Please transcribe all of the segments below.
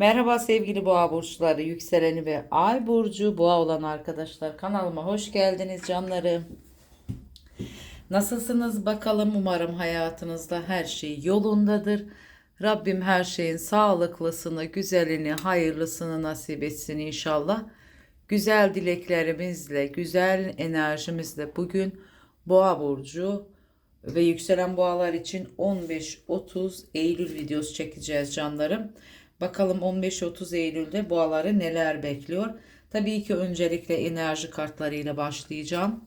Merhaba sevgili boğa burçları, yükseleni ve ay burcu boğa olan arkadaşlar kanalıma hoş geldiniz canlarım. Nasılsınız bakalım umarım hayatınızda her şey yolundadır. Rabbim her şeyin sağlıklısını, güzelini, hayırlısını nasip etsin inşallah. Güzel dileklerimizle, güzel enerjimizle bugün boğa burcu ve yükselen boğalar için 15-30 Eylül videosu çekeceğiz canlarım. Bakalım 15-30 Eylül'de boğaları neler bekliyor. Tabii ki öncelikle enerji kartlarıyla başlayacağım.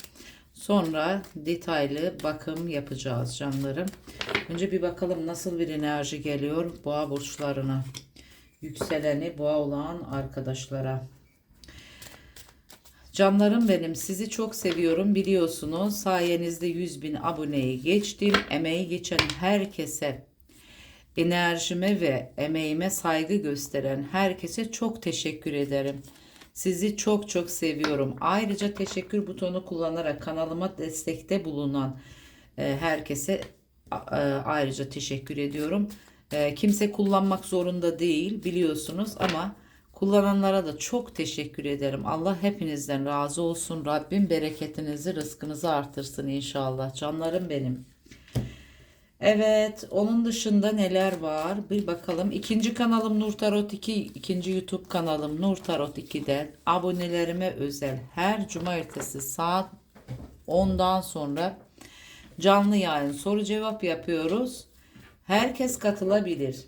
Sonra detaylı bakım yapacağız canlarım. Önce bir bakalım nasıl bir enerji geliyor boğa burçlarına. Yükseleni boğa olan arkadaşlara. Canlarım benim sizi çok seviyorum biliyorsunuz. Sayenizde 100 bin aboneyi geçtim. Emeği geçen herkese enerjime ve emeğime saygı gösteren herkese çok teşekkür ederim. Sizi çok çok seviyorum. Ayrıca teşekkür butonu kullanarak kanalıma destekte bulunan e, herkese e, ayrıca teşekkür ediyorum. E, kimse kullanmak zorunda değil biliyorsunuz ama kullananlara da çok teşekkür ederim. Allah hepinizden razı olsun. Rabbim bereketinizi, rızkınızı artırsın inşallah. Canlarım benim. Evet, onun dışında neler var? Bir bakalım. İkinci kanalım Nur Tarot 2, ikinci YouTube kanalım Nur Tarot 2'den abonelerime özel her cumartesi saat 10'dan sonra canlı yayın soru cevap yapıyoruz. Herkes katılabilir.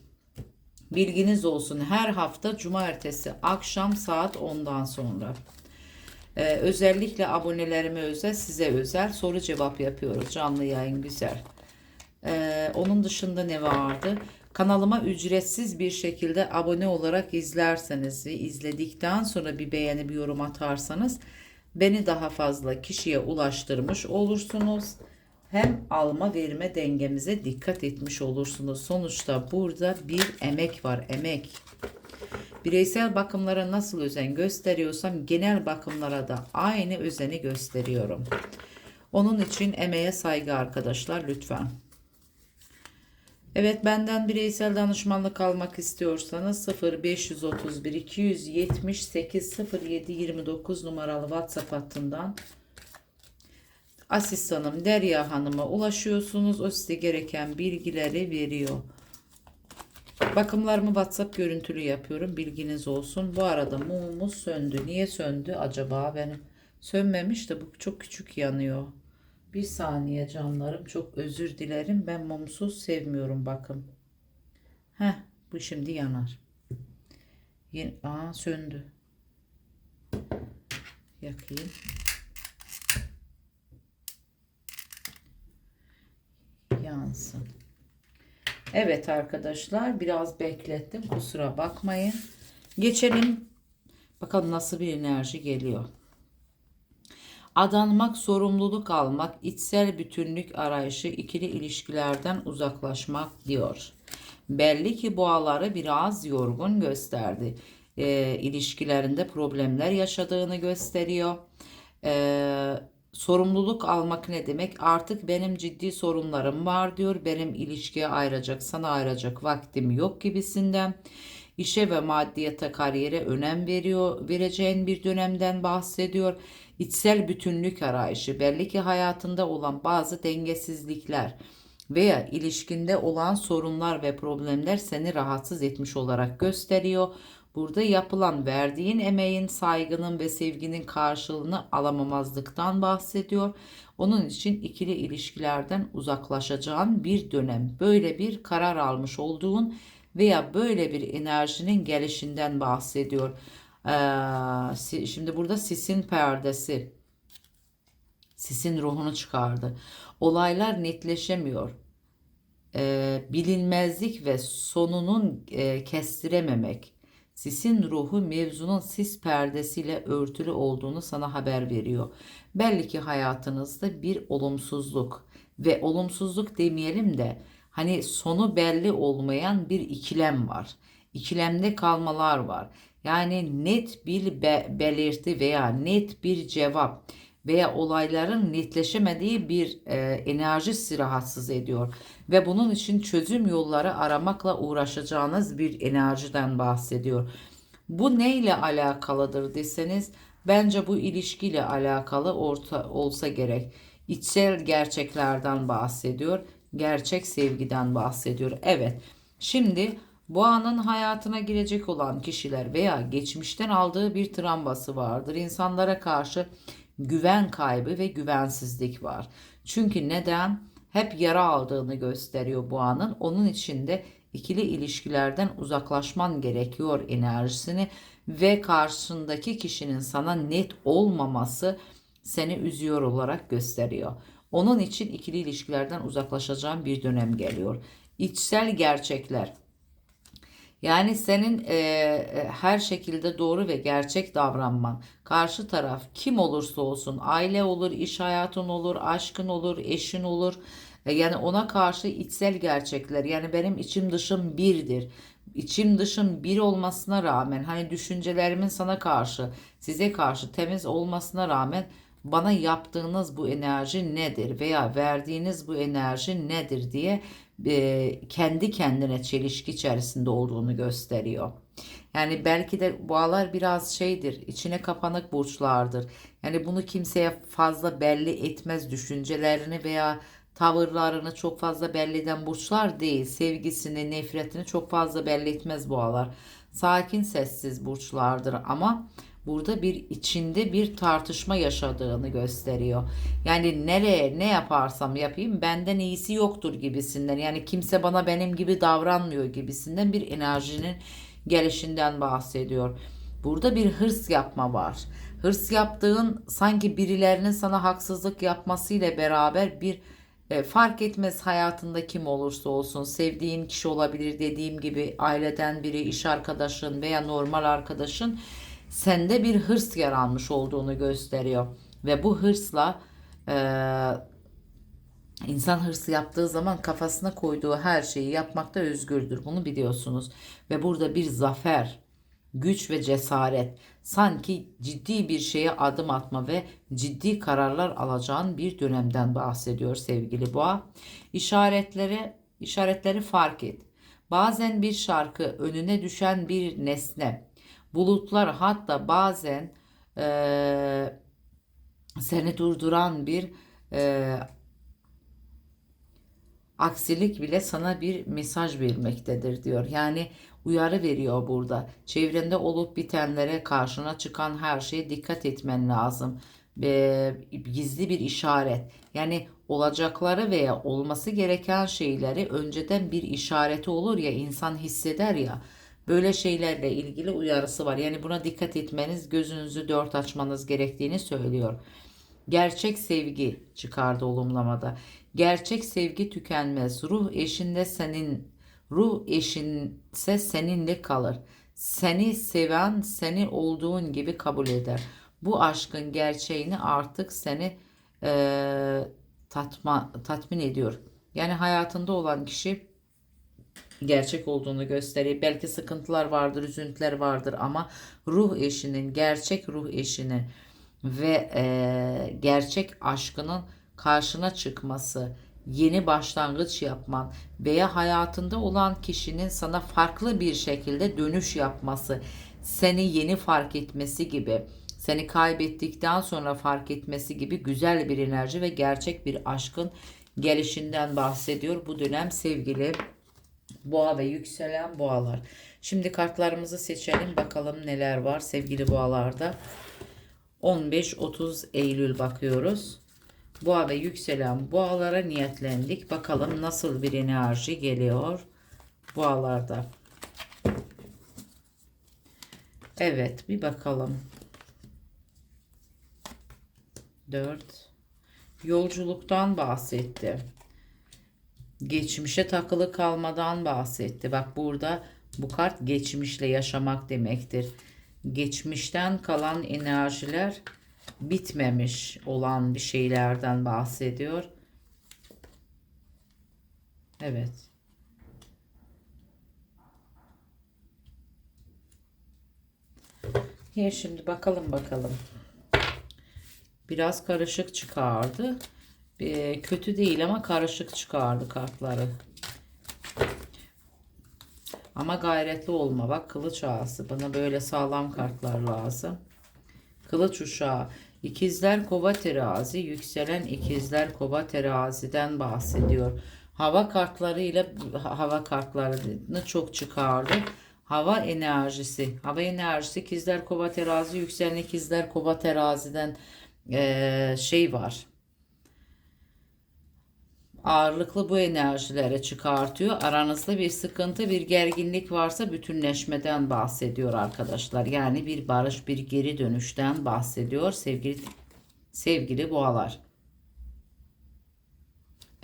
Bilginiz olsun her hafta cumartesi akşam saat 10'dan sonra. Ee, özellikle abonelerime özel size özel soru cevap yapıyoruz. Canlı yayın güzel. Ee, onun dışında ne vardı? Kanalıma ücretsiz bir şekilde abone olarak izlerseniz ve izledikten sonra bir beğeni bir yorum atarsanız beni daha fazla kişiye ulaştırmış olursunuz. Hem alma verme dengemize dikkat etmiş olursunuz. Sonuçta burada bir emek var, emek. Bireysel bakımlara nasıl özen gösteriyorsam genel bakımlara da aynı özeni gösteriyorum. Onun için emeğe saygı arkadaşlar lütfen. Evet benden bireysel danışmanlık almak istiyorsanız 0531 278 07 29 numaralı WhatsApp hattından asistanım Derya Hanım'a ulaşıyorsunuz. O size gereken bilgileri veriyor. Bakımlarımı WhatsApp görüntülü yapıyorum. Bilginiz olsun. Bu arada mumumuz söndü. Niye söndü acaba benim? Sönmemiş de bu çok küçük yanıyor. Bir saniye canlarım. Çok özür dilerim. Ben mumsuz sevmiyorum bakın. Heh bu şimdi yanar. Yine, aa söndü. Yakayım. Yansın. Evet arkadaşlar biraz beklettim. Kusura bakmayın. Geçelim. Bakalım nasıl bir enerji geliyor. Adanmak, sorumluluk almak, içsel bütünlük arayışı, ikili ilişkilerden uzaklaşmak diyor. Belli ki boğaları biraz yorgun gösterdi. E, ilişkilerinde problemler yaşadığını gösteriyor. E, sorumluluk almak ne demek? Artık benim ciddi sorunlarım var diyor. Benim ilişkiye ayıracak, sana ayıracak vaktim yok gibisinden. İşe ve maddiyata kariyere önem veriyor, vereceğin bir dönemden bahsediyor içsel bütünlük arayışı, belli ki hayatında olan bazı dengesizlikler veya ilişkinde olan sorunlar ve problemler seni rahatsız etmiş olarak gösteriyor. Burada yapılan verdiğin emeğin, saygının ve sevginin karşılığını alamamazlıktan bahsediyor. Onun için ikili ilişkilerden uzaklaşacağın bir dönem. Böyle bir karar almış olduğun veya böyle bir enerjinin gelişinden bahsediyor. Ee, şimdi burada sisin perdesi. Sisin ruhunu çıkardı. Olaylar netleşemiyor. Ee, bilinmezlik ve sonunun e, kestirememek. Sisin ruhu mevzunun sis perdesiyle örtülü olduğunu sana haber veriyor. Belli ki hayatınızda bir olumsuzluk ve olumsuzluk demeyelim de hani sonu belli olmayan bir ikilem var. İkilemde kalmalar var. Yani net bir be belirti veya net bir cevap veya olayların netleşemediği bir e, enerji sizi rahatsız ediyor. Ve bunun için çözüm yolları aramakla uğraşacağınız bir enerjiden bahsediyor. Bu neyle alakalıdır deseniz bence bu ilişkiyle alakalı orta olsa gerek. İçsel gerçeklerden bahsediyor. Gerçek sevgiden bahsediyor. Evet. Şimdi Boğanın hayatına girecek olan kişiler veya geçmişten aldığı bir travması vardır. İnsanlara karşı güven kaybı ve güvensizlik var. Çünkü neden? Hep yara aldığını gösteriyor boğanın. Onun içinde ikili ilişkilerden uzaklaşman gerekiyor enerjisini ve karşındaki kişinin sana net olmaması seni üzüyor olarak gösteriyor. Onun için ikili ilişkilerden uzaklaşacağın bir dönem geliyor. İçsel gerçekler yani senin e, her şekilde doğru ve gerçek davranman, karşı taraf kim olursa olsun, aile olur, iş hayatın olur, aşkın olur, eşin olur. E, yani ona karşı içsel gerçekler, yani benim içim dışım birdir. İçim dışım bir olmasına rağmen, hani düşüncelerimin sana karşı, size karşı temiz olmasına rağmen bana yaptığınız bu enerji nedir veya verdiğiniz bu enerji nedir diye kendi kendine çelişki içerisinde olduğunu gösteriyor. Yani belki de boğalar biraz şeydir, içine kapanık burçlardır. Yani bunu kimseye fazla belli etmez düşüncelerini veya tavırlarını çok fazla belli eden burçlar değil. Sevgisini, nefretini çok fazla belli etmez boğalar. Sakin, sessiz burçlardır ama burada bir içinde bir tartışma yaşadığını gösteriyor. Yani nereye ne yaparsam yapayım benden iyisi yoktur gibisinden. Yani kimse bana benim gibi davranmıyor gibisinden bir enerjinin gelişinden bahsediyor. Burada bir hırs yapma var. Hırs yaptığın sanki birilerinin sana haksızlık yapmasıyla beraber bir e, fark etmez hayatında kim olursa olsun sevdiğin kişi olabilir dediğim gibi aileden biri, iş arkadaşın veya normal arkadaşın sende bir hırs yer olduğunu gösteriyor. Ve bu hırsla e, insan hırsı yaptığı zaman kafasına koyduğu her şeyi yapmakta özgürdür. Bunu biliyorsunuz. Ve burada bir zafer, güç ve cesaret sanki ciddi bir şeye adım atma ve ciddi kararlar alacağın bir dönemden bahsediyor sevgili boğa. İşaretleri işaretleri fark et. Bazen bir şarkı önüne düşen bir nesne bulutlar hatta bazen e, seni durduran bir e, aksilik bile sana bir mesaj vermektedir diyor. Yani uyarı veriyor burada. Çevrende olup bitenlere karşına çıkan her şeye dikkat etmen lazım. E, gizli bir işaret. Yani olacakları veya olması gereken şeyleri önceden bir işareti olur ya insan hisseder ya Böyle şeylerle ilgili uyarısı var. Yani buna dikkat etmeniz, gözünüzü dört açmanız gerektiğini söylüyor. Gerçek sevgi çıkardı olumlamada. Gerçek sevgi tükenmez. Ruh eşinde senin ruh eşinse seninle kalır. Seni seven seni olduğun gibi kabul eder. Bu aşkın gerçeğini artık seni e, tatma, tatmin ediyor. Yani hayatında olan kişi gerçek olduğunu gösteriyor. Belki sıkıntılar vardır, üzüntüler vardır ama ruh eşinin, gerçek ruh eşinin ve e, gerçek aşkının karşına çıkması, yeni başlangıç yapman veya hayatında olan kişinin sana farklı bir şekilde dönüş yapması, seni yeni fark etmesi gibi, seni kaybettikten sonra fark etmesi gibi güzel bir enerji ve gerçek bir aşkın gelişinden bahsediyor bu dönem sevgili Boğa ve yükselen boğalar. Şimdi kartlarımızı seçelim. Bakalım neler var sevgili boğalarda. 15-30 Eylül bakıyoruz. Boğa ve yükselen boğalara niyetlendik. Bakalım nasıl bir enerji geliyor boğalarda. Evet bir bakalım. 4 Yolculuktan bahsetti geçmişe takılı kalmadan bahsetti. Bak burada bu kart geçmişle yaşamak demektir. Geçmişten kalan enerjiler bitmemiş olan bir şeylerden bahsediyor. Evet. Ya şimdi bakalım bakalım. Biraz karışık çıkardı. Ee, kötü değil ama karışık çıkardı kartları. Ama gayretli olma. Bak kılıç ağası. Bana böyle sağlam kartlar lazım. Kılıç uşağı. İkizler kova terazi. Yükselen ikizler kova teraziden bahsediyor. Hava kartlarıyla hava kartlarını çok çıkardı. Hava enerjisi. Hava enerjisi ikizler kova terazi. Yükselen ikizler kova teraziden eee, şey var ağırlıklı bu enerjileri çıkartıyor. Aranızda bir sıkıntı, bir gerginlik varsa bütünleşmeden bahsediyor arkadaşlar. Yani bir barış, bir geri dönüşten bahsediyor sevgili sevgili boğalar.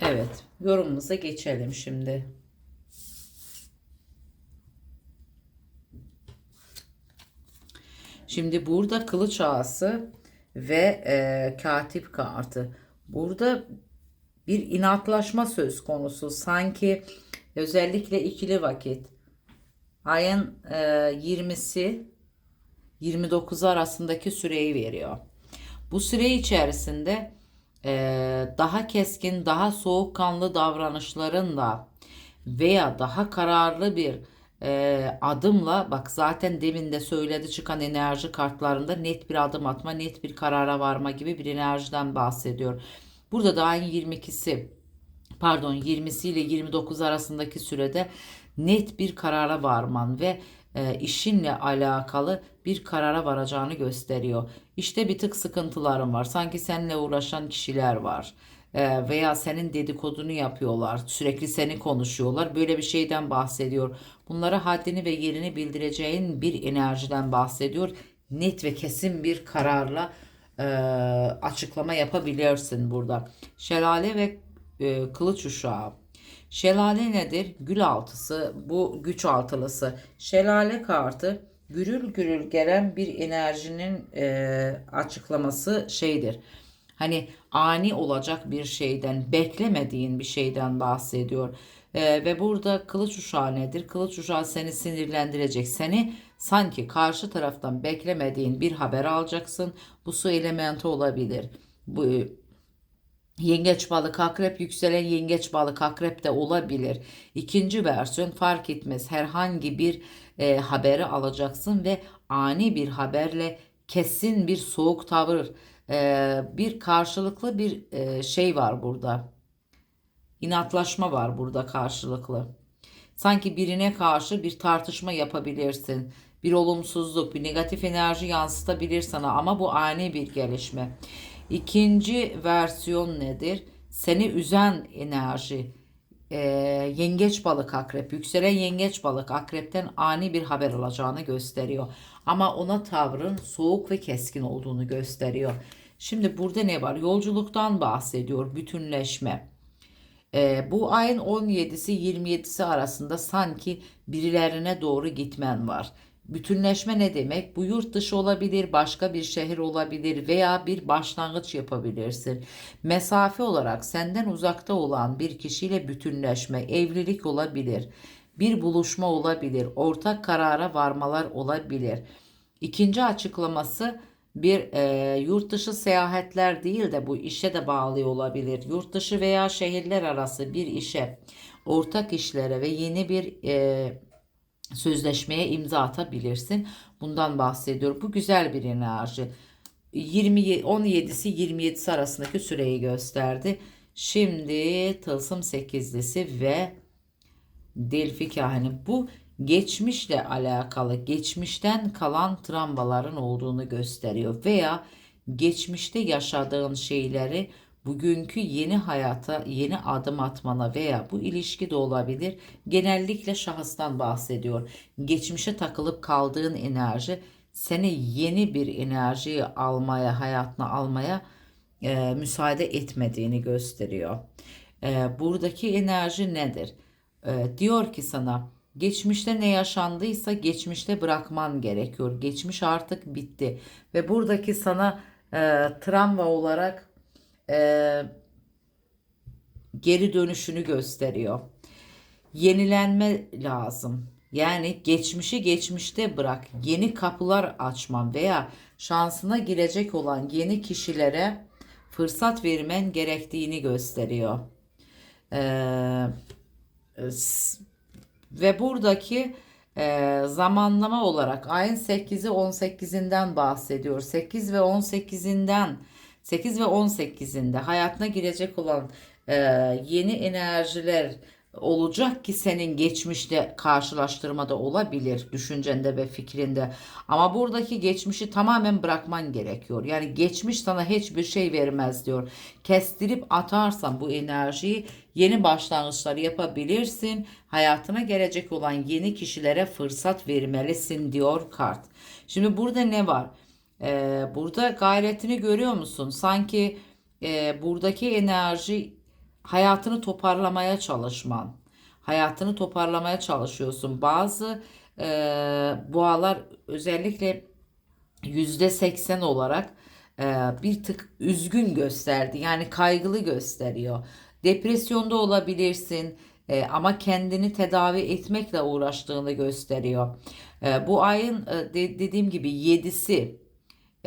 Evet, yorumumuza geçelim şimdi. Şimdi burada kılıç ağası ve e, katip kartı. Burada bir inatlaşma söz konusu. Sanki özellikle ikili vakit ayın e, 20'si 29 arasındaki süreyi veriyor. Bu süre içerisinde e, daha keskin, daha soğukkanlı davranışlarınla veya daha kararlı bir e, adımla bak zaten demin de söyledi çıkan enerji kartlarında net bir adım atma, net bir karara varma gibi bir enerjiden bahsediyor. Burada da ayın 22'si pardon 20'si ile 29 arasındaki sürede net bir karara varman ve e, işinle alakalı bir karara varacağını gösteriyor. İşte bir tık sıkıntıların var. Sanki seninle uğraşan kişiler var. E, veya senin dedikodunu yapıyorlar. Sürekli seni konuşuyorlar. Böyle bir şeyden bahsediyor. Bunlara haddini ve yerini bildireceğin bir enerjiden bahsediyor. Net ve kesin bir kararla e, açıklama yapabilirsin burada. Şelale ve e, kılıç uşağı. Şelale nedir? Gül altısı. Bu güç altılısı. Şelale kartı gürül gürül gelen bir enerjinin e, açıklaması şeydir. Hani ani olacak bir şeyden, beklemediğin bir şeyden bahsediyor. E, ve burada kılıç uşağı nedir? Kılıç uşağı seni sinirlendirecek. Seni sanki karşı taraftan beklemediğin bir haber alacaksın. Bu su elementi olabilir. Bu Yengeç balık akrep yükselen yengeç balık akrep de olabilir. İkinci versiyon fark etmez. Herhangi bir e, haberi alacaksın ve ani bir haberle kesin bir soğuk tavır, e, bir karşılıklı bir e, şey var burada. İnatlaşma var burada karşılıklı. Sanki birine karşı bir tartışma yapabilirsin. Bir olumsuzluk, bir negatif enerji yansıtabilir sana ama bu ani bir gelişme. İkinci versiyon nedir? Seni üzen enerji. Ee, yengeç balık akrep, yükselen yengeç balık akrepten ani bir haber alacağını gösteriyor. Ama ona tavrın soğuk ve keskin olduğunu gösteriyor. Şimdi burada ne var? Yolculuktan bahsediyor, bütünleşme. Ee, bu ayın 17'si 27'si arasında sanki birilerine doğru gitmen var. Bütünleşme ne demek? Bu yurt dışı olabilir, başka bir şehir olabilir veya bir başlangıç yapabilirsin. Mesafe olarak senden uzakta olan bir kişiyle bütünleşme, evlilik olabilir. Bir buluşma olabilir, ortak karara varmalar olabilir. İkinci açıklaması bir e, yurt dışı seyahatler değil de bu işe de bağlı olabilir. Yurt dışı veya şehirler arası bir işe, ortak işlere ve yeni bir e, sözleşmeye imza atabilirsin. Bundan bahsediyor. Bu güzel bir enerji. 20 17'si 27'si arasındaki süreyi gösterdi. Şimdi tılsım 8'lisi ve delfi kahini. Bu geçmişle alakalı, geçmişten kalan travmaların olduğunu gösteriyor veya geçmişte yaşadığın şeyleri bugünkü yeni hayata yeni adım atmana veya bu ilişki de olabilir. Genellikle şahıstan bahsediyor. Geçmişe takılıp kaldığın enerji seni yeni bir enerjiyi almaya, hayatına almaya e, müsaade etmediğini gösteriyor. E, buradaki enerji nedir? E, diyor ki sana geçmişte ne yaşandıysa geçmişte bırakman gerekiyor. Geçmiş artık bitti ve buradaki sana e, travma olarak e, geri dönüşünü gösteriyor. Yenilenme lazım. Yani geçmişi geçmişte bırak. Yeni kapılar açman veya şansına girecek olan yeni kişilere fırsat vermen gerektiğini gösteriyor. Ee, ve buradaki e, zamanlama olarak ayın 8'i 18'inden bahsediyor. 8 ve 18'inden 8 ve 18'inde hayatına girecek olan e, yeni enerjiler olacak ki senin geçmişte karşılaştırmada olabilir düşüncende ve fikrinde. Ama buradaki geçmişi tamamen bırakman gerekiyor. Yani geçmiş sana hiçbir şey vermez diyor. Kestirip atarsan bu enerjiyi yeni başlangıçlar yapabilirsin. Hayatına gelecek olan yeni kişilere fırsat vermelisin diyor kart. Şimdi burada ne var? Ee, burada gayretini görüyor musun? Sanki e, buradaki enerji hayatını toparlamaya çalışman. Hayatını toparlamaya çalışıyorsun. Bazı e, boğalar özellikle %80 olarak e, bir tık üzgün gösterdi. Yani kaygılı gösteriyor. Depresyonda olabilirsin e, ama kendini tedavi etmekle uğraştığını gösteriyor. E, bu ayın e, de- dediğim gibi 7'si e,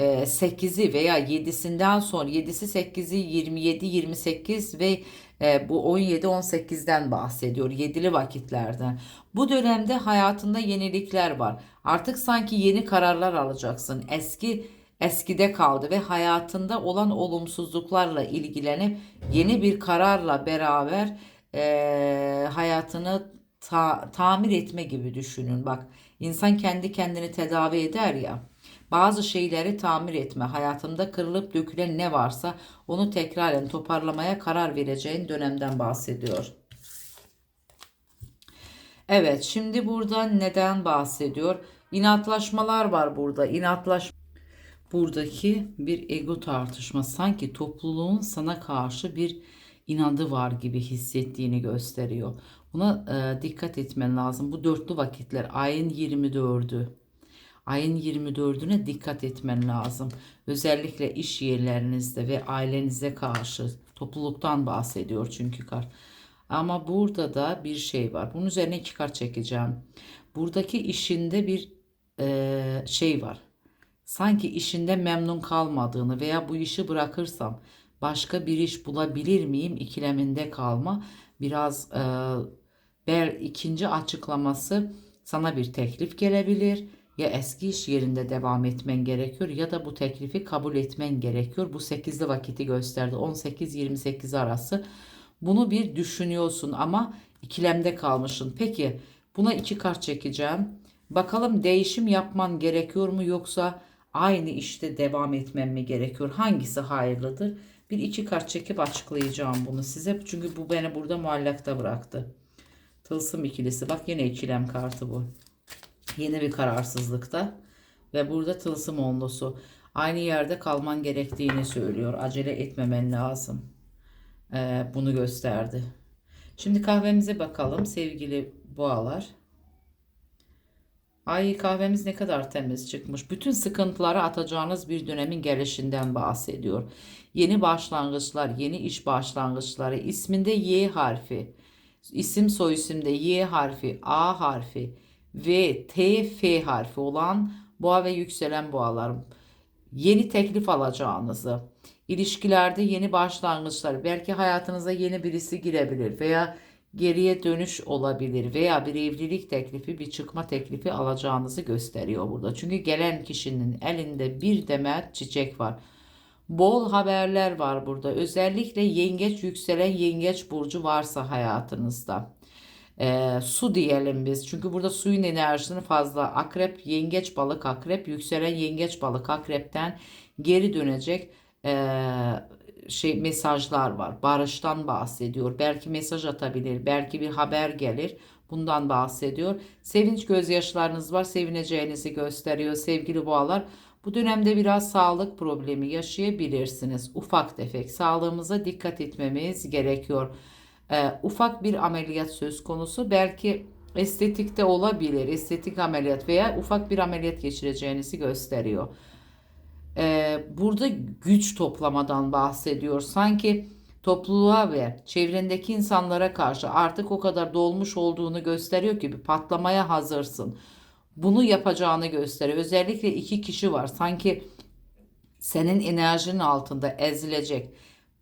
8'i veya 7'sinden sonra 7'si 8'i 27 28 ve e, bu 17 18'den bahsediyor. Yedili vakitlerden. Bu dönemde hayatında yenilikler var. Artık sanki yeni kararlar alacaksın. Eski eskide kaldı ve hayatında olan olumsuzluklarla ilgilenip yeni bir kararla beraber e, hayatını ta- tamir etme gibi düşünün. Bak insan kendi kendini tedavi eder ya. Bazı şeyleri tamir etme, hayatında kırılıp dökülen ne varsa onu tekraren toparlamaya karar vereceğin dönemden bahsediyor. Evet, şimdi burada neden bahsediyor? İnatlaşmalar var burada. İnatlaş buradaki bir ego tartışma sanki topluluğun sana karşı bir inadı var gibi hissettiğini gösteriyor. Buna e, dikkat etmen lazım. Bu dörtlü vakitler ayın 24'ü. Ayın 24'üne dikkat etmen lazım. Özellikle iş yerlerinizde ve ailenize karşı topluluktan bahsediyor çünkü kar. Ama burada da bir şey var. Bunun üzerine iki kart çekeceğim. Buradaki işinde bir e, şey var. Sanki işinde memnun kalmadığını veya bu işi bırakırsam başka bir iş bulabilir miyim ikileminde kalma. Biraz e, ber ikinci açıklaması sana bir teklif gelebilir. Ya eski iş yerinde devam etmen gerekiyor ya da bu teklifi kabul etmen gerekiyor. Bu 8'li vakiti gösterdi. 18-28 arası. Bunu bir düşünüyorsun ama ikilemde kalmışsın. Peki buna iki kart çekeceğim. Bakalım değişim yapman gerekiyor mu yoksa aynı işte devam etmem mi gerekiyor? Hangisi hayırlıdır? Bir iki kart çekip açıklayacağım bunu size. Çünkü bu beni burada muallakta bıraktı. Tılsım ikilisi. Bak yine ikilem kartı bu. Yeni bir kararsızlıkta. Ve burada tılsım onlusu. Aynı yerde kalman gerektiğini söylüyor. Acele etmemen lazım. Ee, bunu gösterdi. Şimdi kahvemize bakalım sevgili boğalar. Ay kahvemiz ne kadar temiz çıkmış. Bütün sıkıntıları atacağınız bir dönemin gelişinden bahsediyor. Yeni başlangıçlar, yeni iş başlangıçları. İsminde Y harfi. İsim soy isimde Y harfi, A harfi ve T, F harfi olan boğa ve yükselen boğalar. Yeni teklif alacağınızı, ilişkilerde yeni başlangıçlar, belki hayatınıza yeni birisi girebilir veya geriye dönüş olabilir veya bir evlilik teklifi, bir çıkma teklifi alacağınızı gösteriyor burada. Çünkü gelen kişinin elinde bir demet çiçek var. Bol haberler var burada. Özellikle yengeç yükselen yengeç burcu varsa hayatınızda. Ee, su diyelim biz. Çünkü burada suyun enerjisini fazla. Akrep, yengeç, balık, akrep, yükselen yengeç, balık, akrepten geri dönecek ee, şey mesajlar var. Barıştan bahsediyor. Belki mesaj atabilir, belki bir haber gelir. Bundan bahsediyor. Sevinç gözyaşlarınız var. Sevineceğinizi gösteriyor sevgili boğalar. Bu dönemde biraz sağlık problemi yaşayabilirsiniz. Ufak tefek sağlığımıza dikkat etmemiz gerekiyor. Ee, ufak bir ameliyat söz konusu. Belki estetikte olabilir. Estetik ameliyat veya ufak bir ameliyat geçireceğinizi gösteriyor. Ee, burada güç toplamadan bahsediyor. Sanki topluluğa ve çevrendeki insanlara karşı artık o kadar dolmuş olduğunu gösteriyor ki bir patlamaya hazırsın. Bunu yapacağını gösteriyor. Özellikle iki kişi var. Sanki senin enerjinin altında ezilecek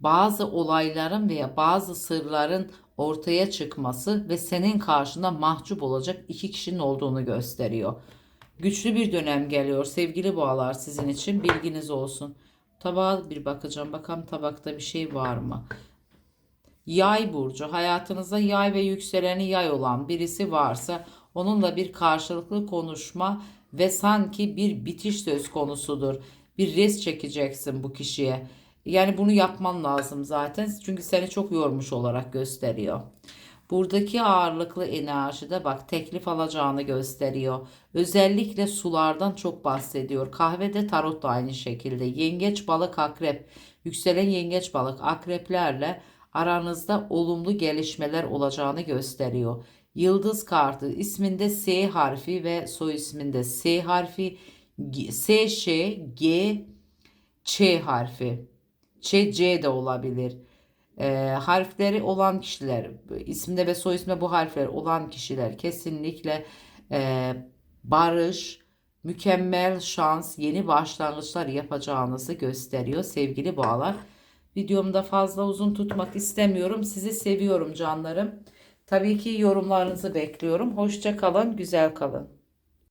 bazı olayların veya bazı sırların ortaya çıkması ve senin karşında mahcup olacak iki kişinin olduğunu gösteriyor. Güçlü bir dönem geliyor sevgili boğalar sizin için bilginiz olsun. Tabağa bir bakacağım bakalım tabakta bir şey var mı? Yay burcu hayatınızda yay ve yükseleni yay olan birisi varsa onunla bir karşılıklı konuşma ve sanki bir bitiş söz konusudur. Bir res çekeceksin bu kişiye. Yani bunu yapman lazım zaten çünkü seni çok yormuş olarak gösteriyor. Buradaki ağırlıklı enerjide bak teklif alacağını gösteriyor. Özellikle sulardan çok bahsediyor. Kahvede tarot da aynı şekilde. Yengeç, balık, akrep, yükselen yengeç, balık, akreplerle aranızda olumlu gelişmeler olacağını gösteriyor. Yıldız kartı isminde S harfi ve soy isminde S harfi, S, Ş, G, Ç harfi. Ç, C de olabilir. Ee, harfleri olan kişiler, isimde ve soy isminde bu harfler olan kişiler kesinlikle e, barış, mükemmel şans, yeni başlangıçlar yapacağınızı gösteriyor sevgili boğalar. Videomda fazla uzun tutmak istemiyorum. Sizi seviyorum canlarım. Tabii ki yorumlarınızı bekliyorum. Hoşça kalın, güzel kalın.